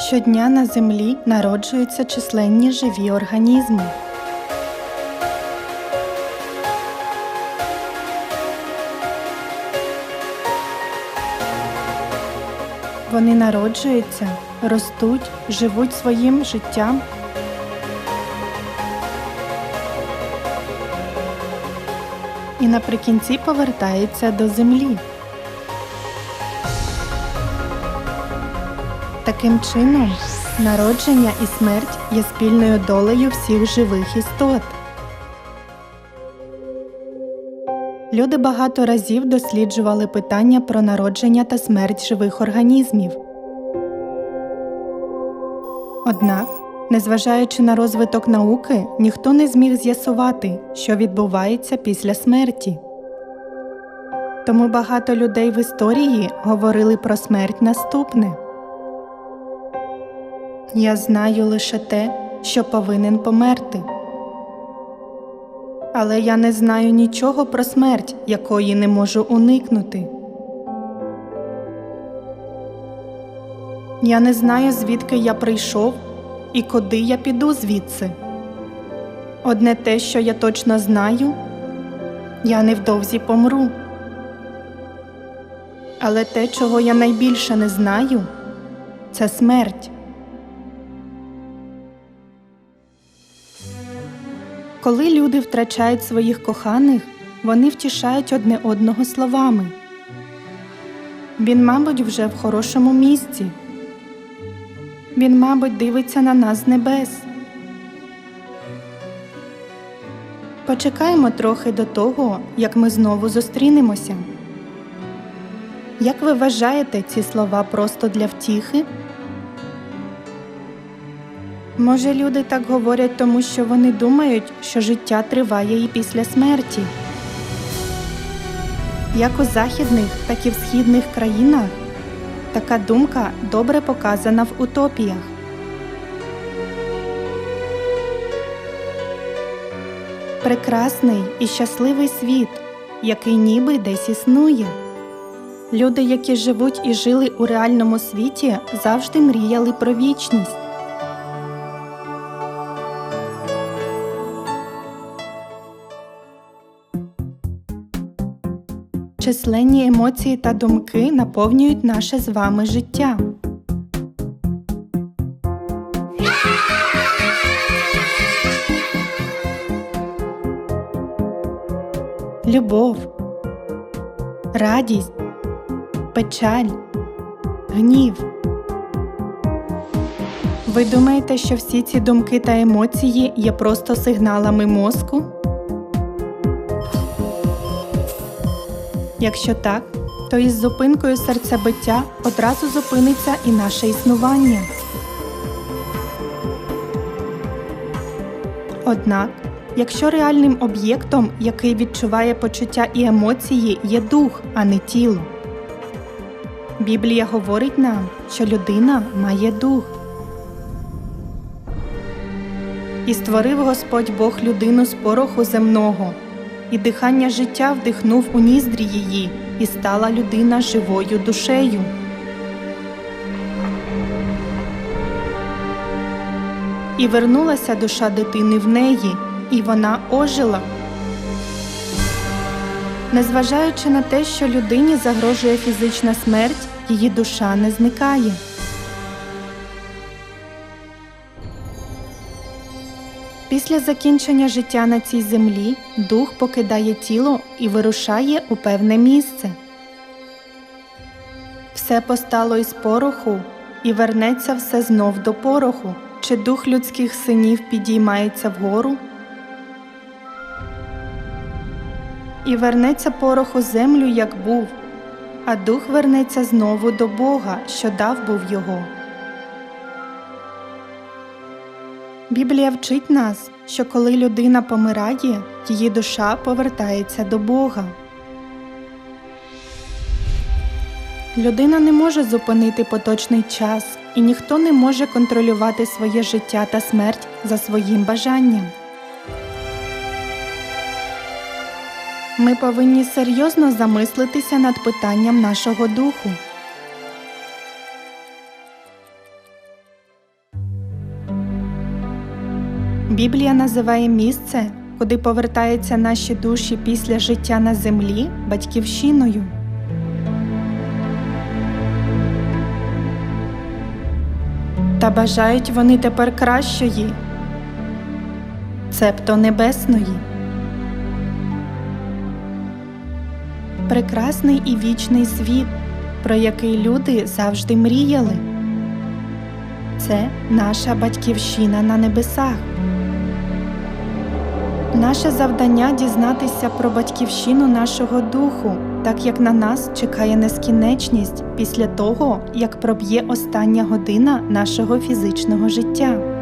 Щодня на землі народжуються численні живі організми. Вони народжуються, ростуть, живуть своїм життям. І наприкінці повертаються до землі. Таким чином, народження і смерть є спільною долею всіх живих істот. Люди багато разів досліджували питання про народження та смерть живих організмів. Однак, незважаючи на розвиток науки, ніхто не зміг з'ясувати, що відбувається після смерті. Тому багато людей в історії говорили про смерть наступне. Я знаю лише те, що повинен померти. Але я не знаю нічого про смерть, якої не можу уникнути. Я не знаю, звідки я прийшов і куди я піду звідси. Одне те, що я точно знаю, я невдовзі помру. Але те, чого я найбільше не знаю, це смерть. Коли люди втрачають своїх коханих, вони втішають одне одного словами. Він, мабуть, вже в хорошому місці. Він, мабуть, дивиться на нас з небес. Почекаємо трохи до того, як ми знову зустрінемося. Як ви вважаєте ці слова просто для втіхи? Може, люди так говорять, тому що вони думають, що життя триває і після смерті. Як у західних, так і в східних країнах така думка добре показана в утопіях. Прекрасний і щасливий світ, який ніби десь існує. Люди, які живуть і жили у реальному світі, завжди мріяли про вічність. Численні емоції та думки наповнюють наше з вами життя. Любов, радість, печаль, гнів. Ви думаєте, що всі ці думки та емоції є просто сигналами мозку? Якщо так, то із зупинкою серцебиття одразу зупиниться і наше існування. Однак, якщо реальним об'єктом, який відчуває почуття і емоції, є дух, а не тіло, Біблія говорить нам, що людина має дух. І створив Господь Бог людину з пороху земного і дихання життя вдихнув у ніздрі її, і стала людина живою душею. І вернулася душа дитини в неї, і вона ожила. Незважаючи на те, що людині загрожує фізична смерть, її душа не зникає. Після закінчення життя на цій землі дух покидає тіло і вирушає у певне місце. Все постало із пороху, і вернеться все знов до пороху. Чи дух людських синів підіймається вгору? І вернеться порох у землю, як був, а дух вернеться знову до Бога, що дав був його. Біблія вчить нас, що коли людина помирає, її душа повертається до Бога. Людина не може зупинити поточний час, і ніхто не може контролювати своє життя та смерть за своїм бажанням. Ми повинні серйозно замислитися над питанням нашого духу. Біблія називає місце, куди повертаються наші душі після життя на землі батьківщиною. Та бажають вони тепер кращої, цебто небесної. Прекрасний і вічний світ, про який люди завжди мріяли. Це наша батьківщина на небесах. Наше завдання дізнатися про батьківщину нашого духу, так як на нас чекає нескінченність після того, як проб'є остання година нашого фізичного життя.